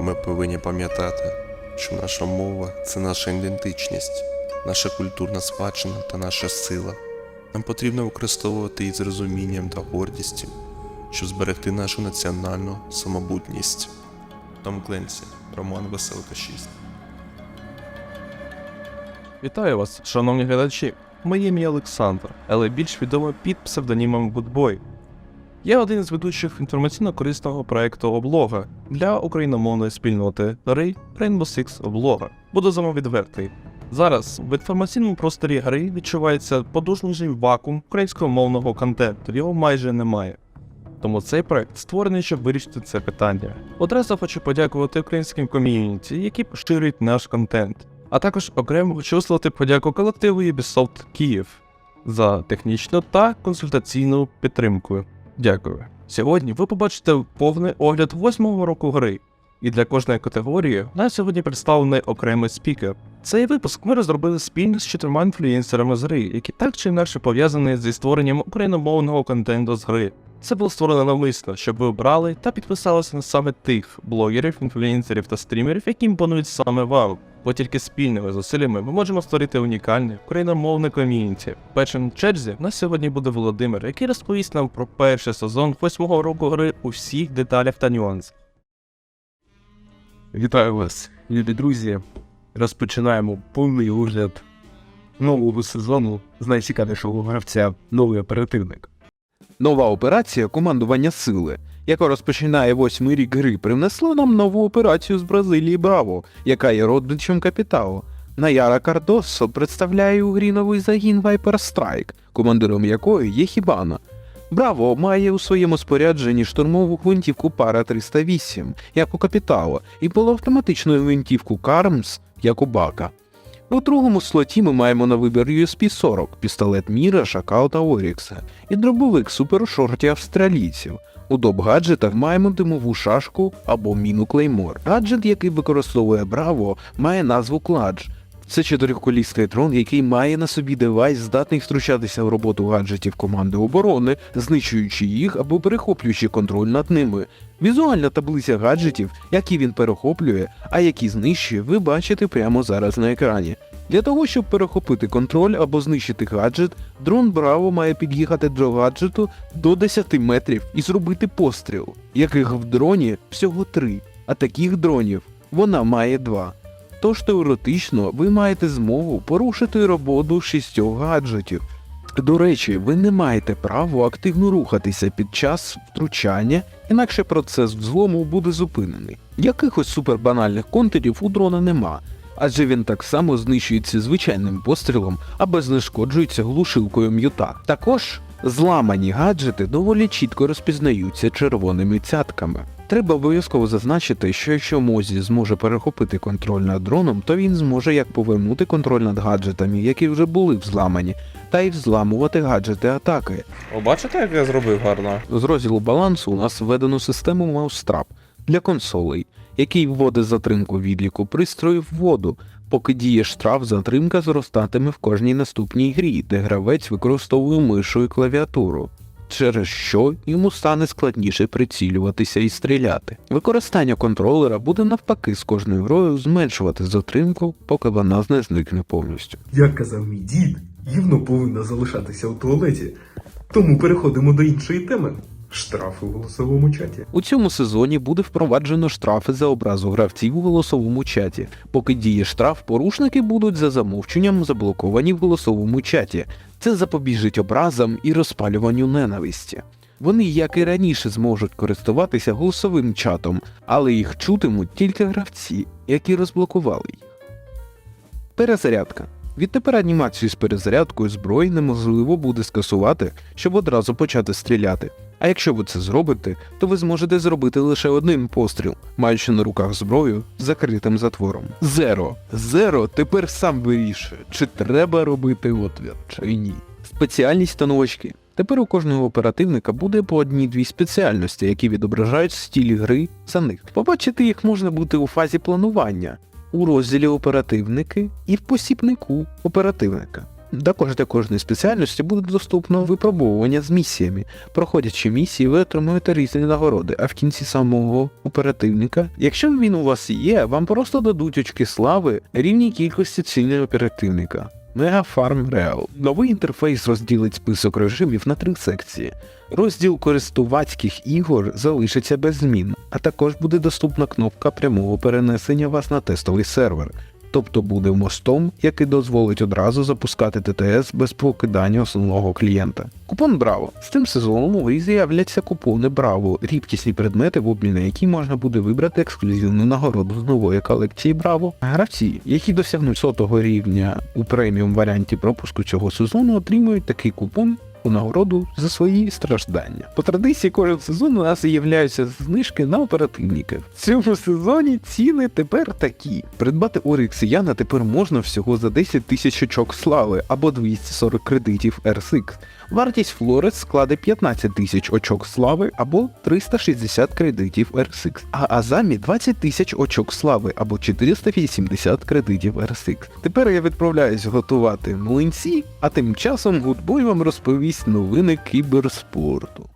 Ми повинні пам'ятати, що наша мова це наша ідентичність, наша культурна спадщина та наша сила. Нам потрібно використовувати її з розумінням та гордістю, щоб зберегти нашу національну самобутність. Том Кленсі, Роман Веселка 6. Вітаю вас, шановні глядачі. Моє ім'я Олександр, але більш відомо під псевдонімом Goodboy. Я один із ведучих інформаційно-корисного проекту облога для україномовної спільноти гри Rainbow Six облога. Буду з вами відвертий. Зараз в інформаційному просторі гри відчувається подужний вакуум українськомовного контенту, його майже немає. Тому цей проект створений, щоб вирішити це питання. Одразу хочу подякувати українським ком'юніті, які поширюють наш контент. А також окремо хочу висловити подяку колективу Ubisoft Київ за технічну та консультаційну підтримку. Дякую. Сьогодні ви побачите повний огляд восьмого року гри. І для кожної категорії у нас сьогодні представлений окремий спікер. Цей випуск ми розробили спільно з чотирма інфлюєнсерами з гри, які так чи інакше пов'язані зі створенням україномовного контенту з гри. Це було створено навмисно, щоб ви обрали та підписалися на саме тих блогерів, інфлюєнсерів та стрімерів, які імпонують саме вам. Бо тільки спільними зусиллями ми можемо створити унікальне україномовне ком'юніті. В черзі в нас сьогодні буде Володимир, який розповість нам про перший сезон восьмого року гри у всіх деталях та нюансах. Вітаю вас, любі друзі. Розпочинаємо повний огляд нового сезону з найцікавішого гравця новий оперативник. Нова операція командування сили, яка розпочинає восьмий рік гри, привнесла нам нову операцію з Бразилії Браво, яка є родичем капіталу. Наяра Кардоссо представляє у грі новий загін Viper Strike, командиром якої є Хібана. Браво має у своєму спорядженні штурмову гвинтівку Пара 308, як у Капітало, і полуавтоматичну гвинтівку Кармс, як у Бака. У другому слоті ми маємо на вибір USP-40, пістолет Міра, Шакал та Орікса, і дробовик супершорті австралійців. У доп-гаджетах маємо димову шашку або міну Клеймор. Гаджет, який використовує Браво, має назву Кладж. Це чотириколісний дрон, який має на собі девайс, здатний втручатися в роботу гаджетів команди оборони, знищуючи їх або перехоплюючи контроль над ними. Візуальна таблиця гаджетів, які він перехоплює, а які знищує, ви бачите прямо зараз на екрані. Для того, щоб перехопити контроль або знищити гаджет, дрон Браво має під'їхати до гаджету до 10 метрів і зробити постріл, яких в дроні всього 3, а таких дронів вона має 2. Тож теоретично ви маєте змогу порушити роботу шістьох гаджетів. До речі, ви не маєте права активно рухатися під час втручання, інакше процес взлому буде зупинений. Якихось супербанальних контурів у дрона нема, адже він так само знищується звичайним пострілом або знешкоджується глушилкою м'юта. Також зламані гаджети доволі чітко розпізнаються червоними цятками. Треба обов'язково зазначити, що якщо Мозі зможе перехопити контроль над дроном, то він зможе як повернути контроль над гаджетами, які вже були взламані, та й взламувати гаджети атаки. О, бачите, як я зробив гарно? З розділу балансу у нас введено систему Mousetrap для консолей, який вводить затримку відліку пристроїв в воду. Поки діє штраф, затримка зростатиме в кожній наступній грі, де гравець використовує мишу і клавіатуру. Через що йому стане складніше прицілюватися і стріляти. Використання контролера буде навпаки з кожною грою зменшувати затримку, поки вона не зникне повністю. Як казав мій дід, гівно повинно залишатися у туалеті. Тому переходимо до іншої теми. Штрафи в голосовому чаті. У цьому сезоні буде впроваджено штрафи за образу гравців у голосовому чаті. Поки діє штраф, порушники будуть за замовченням заблоковані в голосовому чаті. Це запобіжить образам і розпалюванню ненависті. Вони, як і раніше, зможуть користуватися голосовим чатом, але їх чутимуть тільки гравці, які розблокували їх. Перезарядка. Відтепер анімацію з перезарядкою зброї неможливо буде скасувати, щоб одразу почати стріляти. А якщо ви це зробите, то ви зможете зробити лише один постріл, маючи на руках зброю з закритим затвором. Зеро. Зеро тепер сам вирішує, чи треба робити отвір, чи ні. Спеціальність та новачки. Тепер у кожного оперативника буде по одній-дві спеціальності, які відображають стіль гри за них. Побачити їх можна буде у фазі планування, у розділі оперативники і в посібнику оперативника. Також для кожної спеціальності буде доступно випробовування з місіями. Проходячи місії, ви отримуєте різні нагороди, а в кінці самого оперативника, якщо він у вас є, вам просто дадуть очки слави рівній кількості цілей оперативника. Mega Farm Real. Новий інтерфейс розділить список режимів на три секції. Розділ користувацьких ігор залишиться без змін, а також буде доступна кнопка прямого перенесення вас на тестовий сервер. Тобто буде мостом, який дозволить одразу запускати ТТС без покидання основного клієнта. Купон Браво. З цим сезоном у грі з'являться купони Браво, рідкісні предмети, в обмін на які можна буде вибрати ексклюзивну нагороду з нової колекції Браво. Гравці, які досягнуть сотого рівня у преміум варіанті пропуску цього сезону, отримують такий купон у нагороду за свої страждання. По традиції кожен сезон у нас з'являються знижки на оперативники. В цьому сезоні ціни тепер такі. Придбати Оріксіяна тепер можна всього за 10 тисяч очок слави або 240 кредитів RSX. Вартість Флорес складе 15 тисяч очок слави або 360 кредитів RSX, а Азамі 20 тисяч очок слави або 480 кредитів RSX. Тепер я відправляюсь готувати млинці, а тим часом Гудбой вам розповість новини кіберспорту.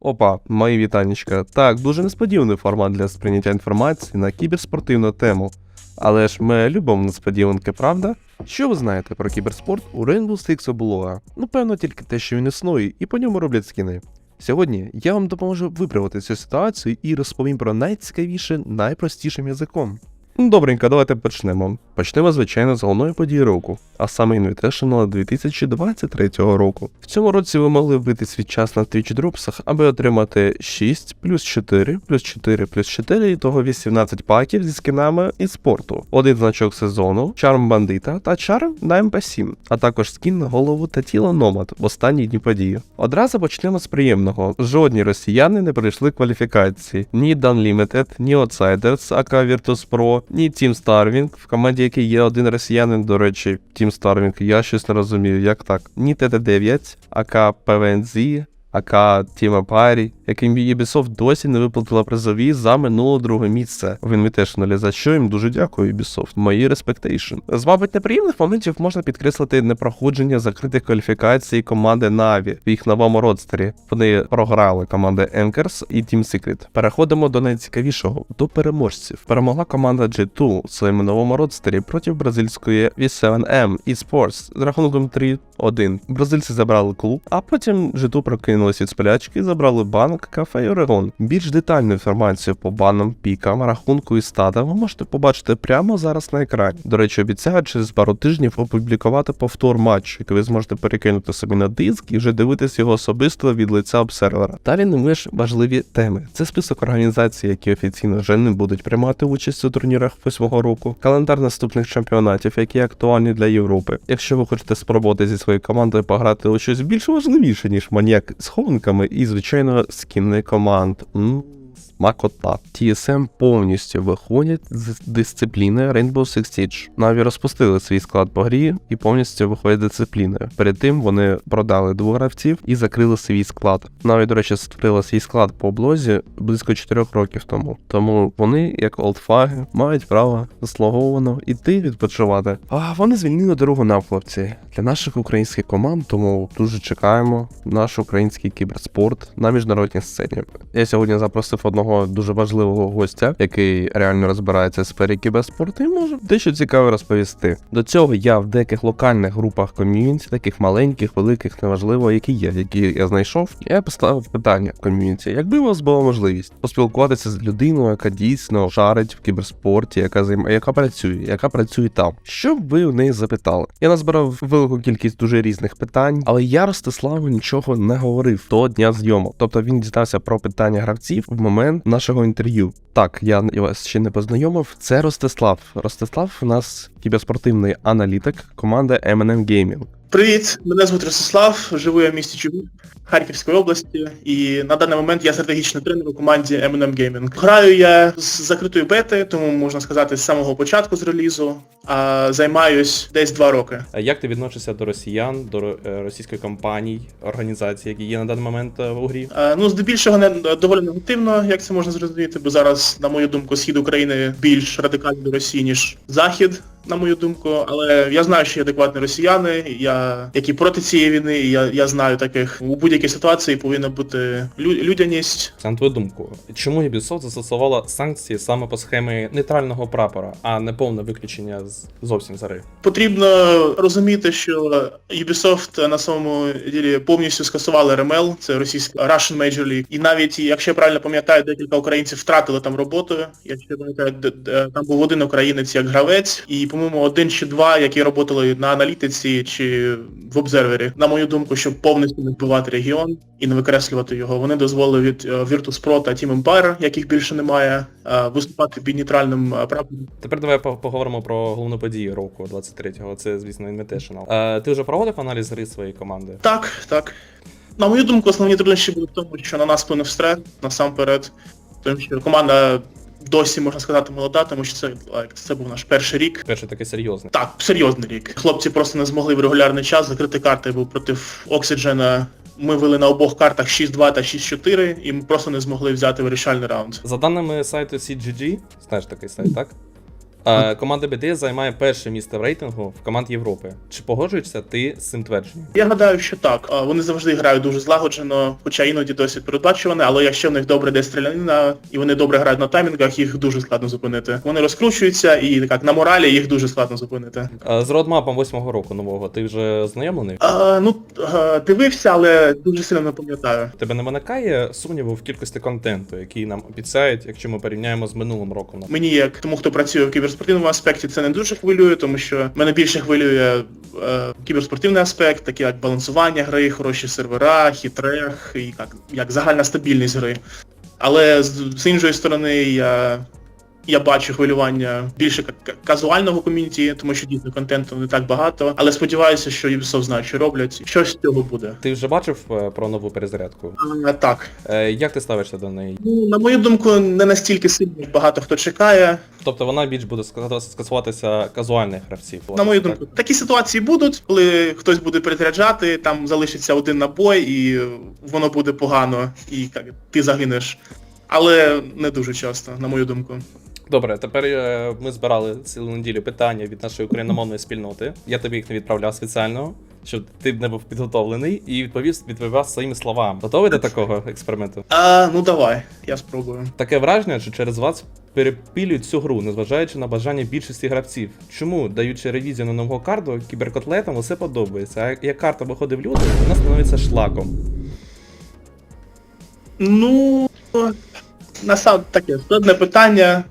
Опа, мої вітанечка. Так, дуже несподіваний формат для сприйняття інформації на кіберспортивну тему. Але ж ми любимо несподіванки, правда? Що ви знаєте про кіберспорт у Rainbow Six облога? Ну, певно, тільки те, що він існує, і по ньому роблять скіни. Сьогодні я вам допоможу виправити цю ситуацію і розповім про найцікавіше найпростішим язиком. Ну, Добренько, давайте почнемо. Почнемо, звичайно, з головної події року, а саме Invitational 2023 року. В цьому році ви могли вбити свій час на Twitch Dropsах, аби отримати 6 плюс 4 плюс 4 плюс 4 і того 18 паків зі скінами і спорту, один значок сезону, чарм бандита та чарм на МП7, а також скін на голову та тіло Номад в останні дні події. Одразу почнемо з приємного. Жодні росіяни не пройшли кваліфікації. Ні Dunlimited, ні Outsiders, АК Virtus ні Тім Старвінг, в команді якій є один росіянин, до речі, Тім Старвінг, я щось не розумію, як так. Ні ТТ9, АК PVNZ, АК Тіма Парі, яким Ubisoft досі не виплатила призові за минуле друге місце в Invitational, за що їм дуже дякую, Ubisoft. Мої респектейшн. З мабуть неприємних моментів можна підкреслити непроходження закритих кваліфікацій команди Na'Vi в їх новому родстері. Вони програли команди Anchors і Team Secret. Переходимо до найцікавішого до переможців. Перемогла команда G2 в своєму новому родстері проти бразильської V7M eSports з рахунком 3-1. Бразильці забрали клуб, а потім G2 прокинулись від сплячки забрали банк кафе Орегон. Більш детальну інформацію по банам, пікам, рахунку і статам ви можете побачити прямо зараз на екрані. До речі, обіцяю через пару тижнів опублікувати повтор матчу, який ви зможете перекинути собі на диск і вже дивитись його особисто від лиця обсервера. Далі не менш важливі теми. Це список організацій, які офіційно вже не будуть приймати участь у турнірах восьмого року, календар наступних чемпіонатів, які актуальні для Європи. Якщо ви хочете спробувати зі своєю командою пограти у щось більш важливіше, ніж маніяк з хованками, і, звичайно, скіни команд. М, Смакота. TSM повністю виходять з дисципліни Rainbow Six Siege. Наві розпустили свій склад по грі і повністю виходять з дисципліною. Перед тим вони продали двох гравців і закрили свій склад. Наві, до речі, створила свій склад по облозі близько 4 років тому. Тому вони, як олдфаги, мають право заслуговано іти відпочивати. А вони звільнили дорогу нам, хлопці, для наших українських команд, тому дуже чекаємо наш український кіберспорт на міжнародній сцені. Я сьогодні запросив одного дуже важливого гостя, який реально розбирається в сфері кіберспорту і може дещо цікаве розповісти. До цього я в деяких локальних групах ком'юніті, таких маленьких, великих, неважливо, які є, які я знайшов. Я поставив питання ком'юніті. Якби у вас була можливість поспілкуватися з людиною, яка дійсно шарить в кіберспорті, яка займа, яка працює, яка працює там, що б ви у неї запитали? Я назбирав велику кількість дуже різних питань, але я Ростиславу нічого не говорив до дня зйомок. Тобто він дізнався про питання гравців в момент нашого інтерв'ю. Так, я вас ще не познайомив. Це Ростислав. Ростислав у нас кіберспортивний аналітик команди M&M Gaming. Привіт, мене звуть Ростислав, живу я в місті Чугуїв, Харківської області, і на даний момент я стратегічний тренер у команді M&M Gaming. Граю я з закритої бети, тому можна сказати з самого початку з релізу, а займаюсь десь два роки. А Як ти відносишся до росіян, до е, російської компаній, організацій, які є на даний момент е, у грі? Е, Ну, здебільшого не доволі негативно, як це можна зрозуміти, бо зараз, на мою думку, схід України більш радикальний до Росії, ніж Захід. На мою думку, але я знаю, що є адекватні росіяни, я, які проти цієї війни, і я, я знаю таких у будь-якій ситуації повинна бути лю- людяність. Це на твою думку, чому Ubisoft застосувала санкції саме по схемі нейтрального прапора, а не повне виключення з зовсім з гри? Потрібно розуміти, що Ubisoft на самому ділі повністю скасували RML, це російська Russian Major League. І навіть, якщо я правильно пам'ятаю, декілька українців втратили там роботу. Я ще пам'ятаю, там був один українець як гравець, і, по-моєму, один чи два, які працювали на аналітиці чи в обзервері. На мою думку, щоб повністю не вбивати регіон і не викреслювати його, вони дозволили від е, Virtus.pro та Team Empire, яких більше немає, е, виступати під нейтральним е, прапором. Тепер давай поговоримо про головну подію року 23-го. Це, звісно, Invitational. Ти вже проводив аналіз гри своєї команди? Так, так. На мою думку, основні труднощі були в тому, що на нас вплинув стрес насамперед. Тому що команда досі, можна сказати, молода, тому що це, like, це був наш перший рік. Перший такий серйозний. Так, серйозний рік. Хлопці просто не змогли в регулярний час закрити карти, бо проти Оксиджена ми вели на обох картах 6-2 та 6-4, і ми просто не змогли взяти вирішальний раунд. За даними сайту CGG, знаєш такий сайт, так? Е, команда BD займає перше місце в рейтингу в команд Європи. Чи погоджуєшся ти з цим твердженням? Я гадаю, що так. Вони завжди грають дуже злагоджено, хоча іноді досить передбачуване, але якщо в них добре йде стрілянина і вони добре грають на таймінгах, їх дуже складно зупинити. Вони розкручуються і так на моралі їх дуже складно зупинити. Е, з родмапом восьмого року нового ти вже знайомлений? А, ну дивився, але дуже сильно не пам'ятаю. Тебе не виникає сумніву в кількості контенту, який нам обіцяють, якщо ми порівняємо з минулим роком? Мені, як тому, хто працює в кіберспортивному аспекті, це не дуже хвилює, тому що мене більше хвилює е, кіберспортивний аспект, такий як балансування гри, хороші сервера, хітрех і як, як загальна стабільність гри. Але з, з іншої сторони я, я бачу хвилювання більше ка- ка- казуального ком'юніті, тому що дійсно контенту не так багато. Але сподіваюся, що Ubisoft знають, що роблять. Щось з цього буде. Ти вже бачив е, про нову перезарядку? А, так. Е, як ти ставишся до неї? Ну, на мою думку, не настільки сильно багато хто чекає. Тобто вона більш буде скасуватися казуальних гравців. На мою так? думку, такі ситуації будуть, коли хтось буде перезаряджати, там залишиться один набой і воно буде погано, і ти загинеш. Але не дуже часто, на мою думку. Добре, тепер е, ми збирали цілу неділю питання від нашої україномовної спільноти. Я тобі їх не відправляв спеціально, щоб ти не був підготовлений і відповів відповів своїми словами. Готовий до такого експерименту? А, ну давай, я спробую. Таке враження, що через вас перепілюють цю гру, незважаючи на бажання більшості гравців. Чому, даючи ревізію на нову карту, кіберкотлетам усе подобається, а як карта виходить в люди, вона становиться шлаком. Ну, насам таке складне питання.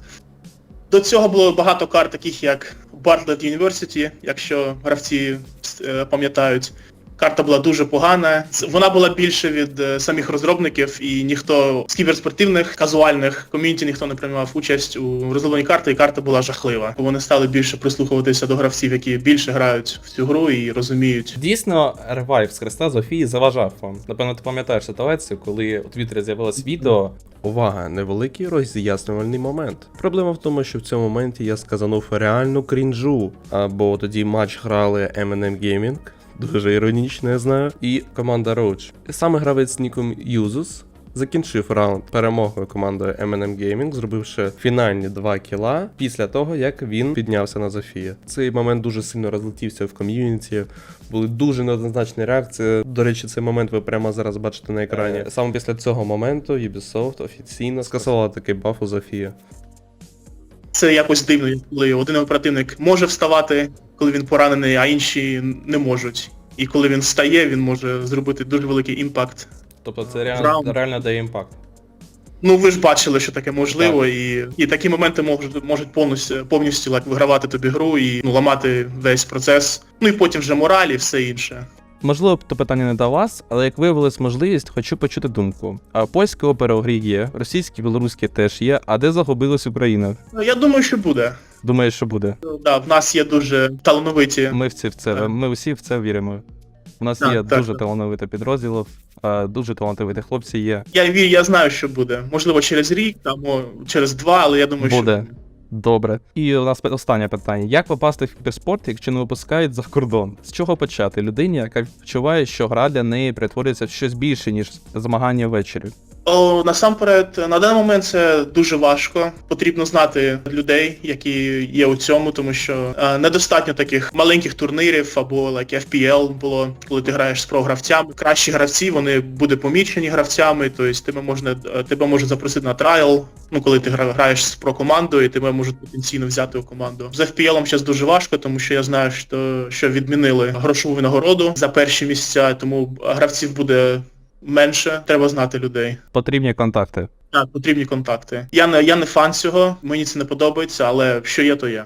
До цього було багато карт, таких як Bartlett University, якщо гравці е, пам'ятають. Карта була дуже погана. Вона була більше від е, самих розробників, і ніхто з кіберспортивних, казуальних ком'юніті ніхто не приймав участь у розробленні карти, і карта була жахлива. Вони стали більше прислухуватися до гравців, які більше грають в цю гру і розуміють. Дійсно, ревайв з Христа Зофії заважав вам. Напевно, ти пам'ятаєш ситуацію, коли у Твіттері з'явилось відео. Увага, невеликий роз'яснювальний момент. Проблема в тому, що в цьому моменті я сказанув реальну крінжу. Або тоді матч грали M&M Gaming, дуже іронічно, я знаю, і команда Roach. Саме гравець ніком Юзус закінчив раунд перемогою командою M&M Gaming, зробивши фінальні два кіла після того, як він піднявся на Зофія. Цей момент дуже сильно розлетівся в ком'юніті. Були дуже неоднозначні реакції. До речі, цей момент ви прямо зараз бачите на екрані. Саме після цього моменту Ubisoft офіційно скасувала такий баф у Зофія. Це якось дивно, коли один оперативник може вставати, коли він поранений, а інші не можуть. І коли він встає, він може зробити дуже великий імпакт. Тобто це реально, Раунд. реально дає імпакт. Ну ви ж бачили, що таке можливо, і, і такі моменти можуть, можуть повністю повністю like, вигравати тобі гру і ну, ламати весь процес. Ну і потім вже мораль і все інше. Можливо, то питання не до вас, але як виявилась можливість, хочу почути думку. А польська опера у грі є, російські, білоруські теж є, а де загубилась Україна? Ну, Я думаю, що буде. Думаєш, що буде? Ну, Да, в нас є дуже талановиті. Ми в це в це. Ми всі в це віримо. У нас Так, є так, дуже так. талановиті підрозділи, а, дуже талановиті хлопці є. Я вірю, я знаю, що буде. Можливо, через рік, там через два, але я думаю, Буде. що Добре. І у нас останнє питання: як попасти в кіберспорт, якщо не випускають за кордон? З чого почати? Людині, яка відчуває, що гра для неї перетворюється в щось більше, ніж змагання ввечері. О, насамперед, на даний момент це дуже важко. Потрібно знати людей, які є у цьому, тому що е, недостатньо таких маленьких турнірів або like FPL було, коли ти граєш з програвцями. Кращі гравці, вони будуть помічені гравцями, тобто тебе можна е, тебе можуть запросити на трайл, ну коли ти граєш з про командою, і тебе можуть потенційно взяти у команду. З FPL зараз дуже важко, тому що я знаю, що, що відмінили грошову винагороду за перші місця, тому гравців буде менше, треба знати людей. Потрібні контакти. Так, потрібні контакти. Я не, я не фан цього, мені це не подобається, але що є, то є.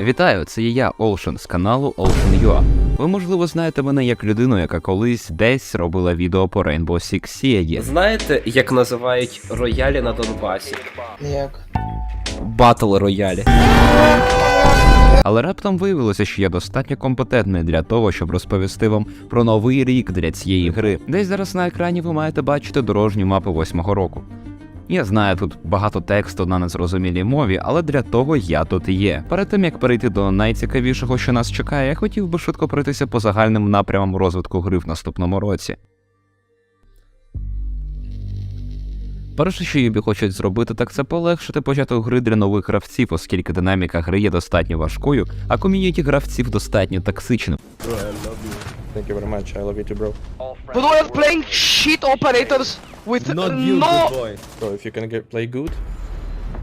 Вітаю, це є я, Олшен, з каналу Ocean.ua. Ви, можливо, знаєте мене як людину, яка колись десь робила відео по Rainbow Six Siege. Знаєте, як називають роялі на Донбасі? Як? Батл роялі. Але раптом виявилося, що я достатньо компетентний для того, щоб розповісти вам про новий рік для цієї гри. Десь зараз на екрані ви маєте бачити дорожню мапу восьмого року. Я знаю, тут багато тексту на незрозумілій мові, але для того я тут є. Перед тим як перейти до найцікавішого, що нас чекає, я хотів би швидко пройтися по загальним напрямам розвитку гри в наступному році. Перше, що Юбі хочуть зробити, так це полегшити початок гри для нових гравців, оскільки динаміка гри є достатньо важкою, а ком'юніті гравців достатньо токсичним. Thank you very much, I love you too, bro. But we are playing shit operators with Not you, no. good boy. So if you can get, play good,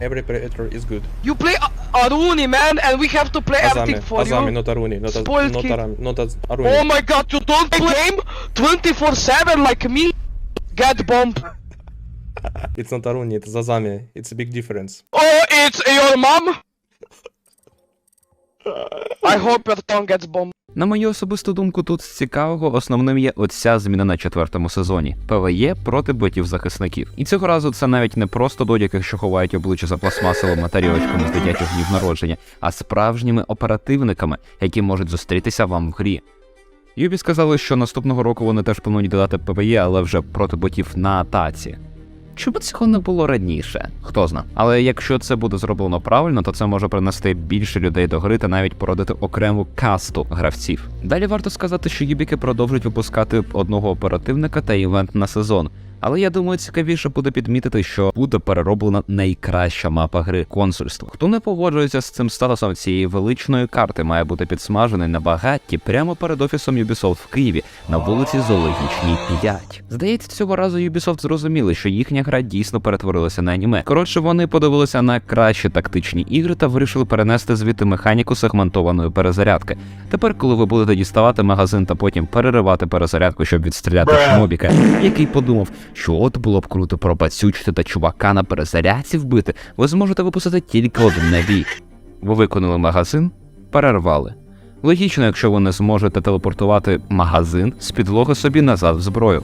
every operator is good. You play A- Aruni, man, and we have to play Azami, everything for Azami, you. not Aruni, not, a, Spoiled not, kid. Aram, not as Aruni. Oh my god, you don't play game 24/7 like me. Get bombed. It's not Aruni, it's Azami. It's a big difference. Oh, it's your mom. I hope your tongue gets bombed. На мою особисту думку, тут з цікавого основним є оця зміна на четвертому сезоні ПВЕ проти ботів захисників. І цього разу це навіть не просто додяки, що ховають обличчя за пластмасовими тарілочками з дитячих днів народження, а справжніми оперативниками, які можуть зустрітися вам в грі. Юбі сказали, що наступного року вони теж планують додати ПВЕ, але вже проти ботів на атаці. Чому цього не було раніше? Хто зна. Але якщо це буде зроблено правильно, то це може принести більше людей до гри та навіть породити окрему касту гравців. Далі варто сказати, що юбіки продовжують випускати одного оперативника та івент на сезон. Але я думаю, цікавіше буде підмітити, що буде перероблена найкраща мапа гри консульство. Хто не погоджується з цим статусом цієї величної карти, має бути підсмажений на багатті прямо перед офісом Ubisoft в Києві на вулиці Зоологічній 5. Здається, цього разу Ubisoft зрозуміли, що їхня гра дійсно перетворилася на аніме. Коротше, вони подивилися на кращі тактичні ігри та вирішили перенести звідти механіку сегментованої перезарядки. Тепер, коли ви будете діставати магазин та потім переривати перезарядку, щоб відстріляти мобіка, який подумав, що от було б круто пробацючити та чувака на перезарядці вбити, ви зможете випустити тільки один набій. Ви виконали магазин, перервали. Логічно, якщо ви не зможете телепортувати магазин з підлоги собі назад в зброю.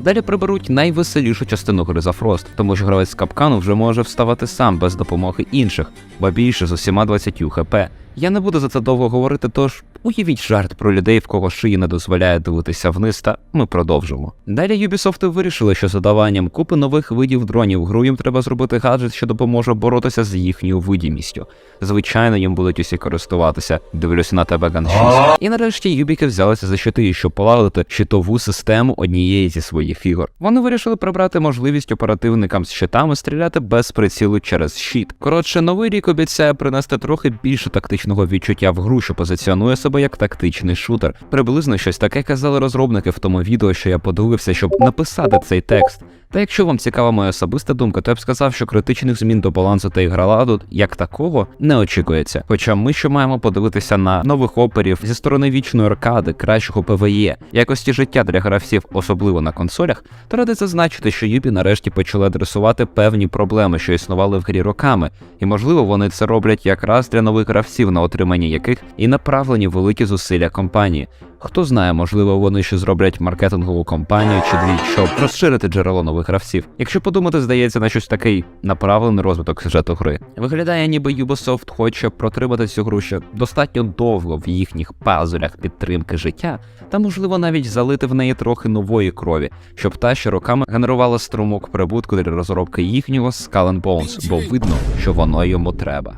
Далі приберуть найвеселішу частину гри за Фрост, тому що гравець з капкану вже може вставати сам без допомоги інших, ба більше з усіма 20 хп. Я не буду за це довго говорити, тож уявіть жарт про людей, в кого шиї не дозволяє дивитися вниз, та ми продовжимо. Далі Ubisoft вирішили, що задаванням купи нових видів дронів гру їм треба зробити гаджет, що допоможе боротися з їхньою видімістю. Звичайно, їм будуть усі користуватися. Дивлюся на тебе Ган 6. І нарешті юбіки взялися за щити, щоб полагодити щитову систему однієї зі своїх ігор. Вони вирішили прибрати можливість оперативникам з щитами стріляти без прицілу через щит. Коротше, новий рік обіцяє принести трохи більше тактичного відчуття в гру, що позиціонує себе як тактичний шутер. Приблизно щось таке казали розробники в тому відео, що я подивився, щоб написати цей текст. Та якщо вам цікава моя особиста думка, то я б сказав, що критичних змін до балансу та ігроладу як такого не очікується. Хоча ми ще маємо подивитися на нових оперів зі сторони вічної аркади, кращого ПВЕ, якості життя для гравців, особливо на консолях, то ради зазначити, що Юбі нарешті почали адресувати певні проблеми, що існували в грі роками, і можливо вони це роблять якраз для нових гравців, на отриманні яких і направлені великі зусилля компанії. Хто знає, можливо, вони ще зроблять маркетингову кампанію чи дві, щоб розширити джерело нових гравців. Якщо подумати, здається на щось такий направлений розвиток сюжету гри. Виглядає, ніби Ubisoft хоче протримати цю гру ще достатньо довго в їхніх пазурях підтримки життя, та можливо навіть залити в неї трохи нової крові, щоб та ще роками генерувала струмок прибутку для розробки їхнього Skull and Bones, бо видно, що воно йому треба.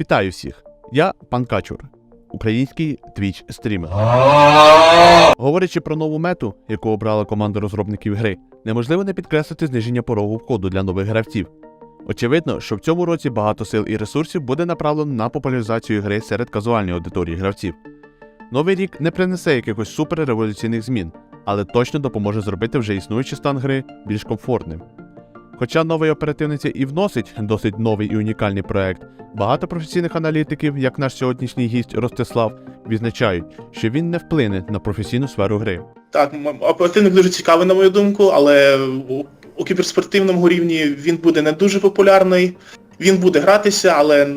Вітаю всіх! Я пан Качур, український твіч стрімер. Говорячи про нову мету, яку обрала команда розробників гри, неможливо не підкреслити зниження порогу входу для нових гравців. Очевидно, що в цьому році багато сил і ресурсів буде направлено на популяризацію гри серед казуальної аудиторії гравців. Новий рік не принесе якихось суперреволюційних змін, але точно допоможе зробити вже існуючий стан гри більш комфортним. Хоча новий оперативниця і вносить досить новий і унікальний проект, багато професійних аналітиків, як наш сьогоднішній гість Ростислав, відзначають, що він не вплине на професійну сферу гри. Так, оперативник дуже цікавий, на мою думку, але у, кіберспортивному рівні він буде не дуже популярний. Він буде гратися, але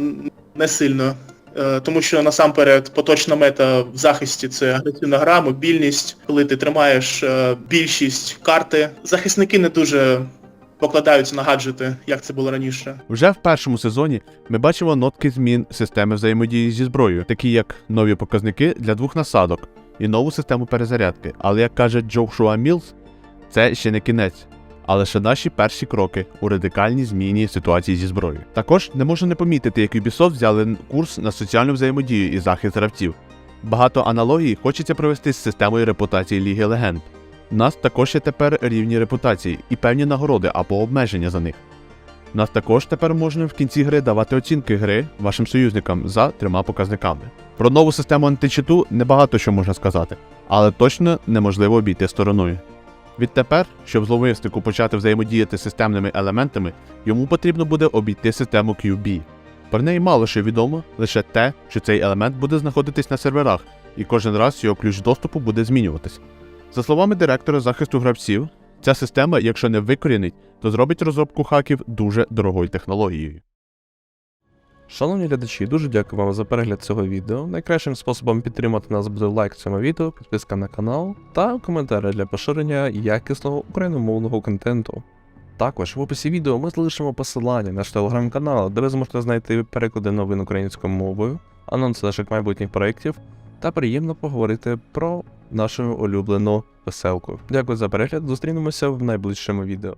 не сильно. Е, Тому що насамперед поточна мета в захисті це агресивна гра, мобільність, коли ти тримаєш е, більшість карти. Захисники не дуже покладаються на гаджети, як це було раніше. Вже в першому сезоні ми бачимо нотки змін системи взаємодії зі зброєю, такі як нові показники для двох насадок і нову систему перезарядки. Але як каже Джошуа Мілс, це ще не кінець, а лише наші перші кроки у радикальній зміні ситуації зі зброєю. Також не можна не помітити, як Ubisoft взяли курс на соціальну взаємодію і захист гравців. Багато аналогій хочеться провести з системою репутації Ліги Легенд. Нас також є тепер рівні репутації і певні нагороди або обмеження за них. Нас також тепер можна в кінці гри давати оцінки гри вашим союзникам за трьома показниками. Про нову систему античиту небагато що можна сказати, але точно неможливо обійти стороною. Відтепер, щоб зловмиснику почати взаємодіяти з системними елементами, йому потрібно буде обійти систему QB. Про неї мало що відомо, лише те, що цей елемент буде знаходитись на серверах, і кожен раз його ключ доступу буде змінюватись. За словами директора захисту гравців, ця система, якщо не викорінить, то зробить розробку хаків дуже дорогою технологією. Шановні глядачі, дуже дякую вам за перегляд цього відео. Найкращим способом підтримати нас буде лайк цьому відео, підписка на канал та коментарі для поширення якісного україномовного контенту. Також в описі відео ми залишимо посилання на наш телеграм-канал, де ви зможете знайти переклади новин українською мовою, анонси наших майбутніх проєктів та приємно поговорити про нашу улюблену веселку. Дякую за перегляд, зустрінемося в найближчому відео.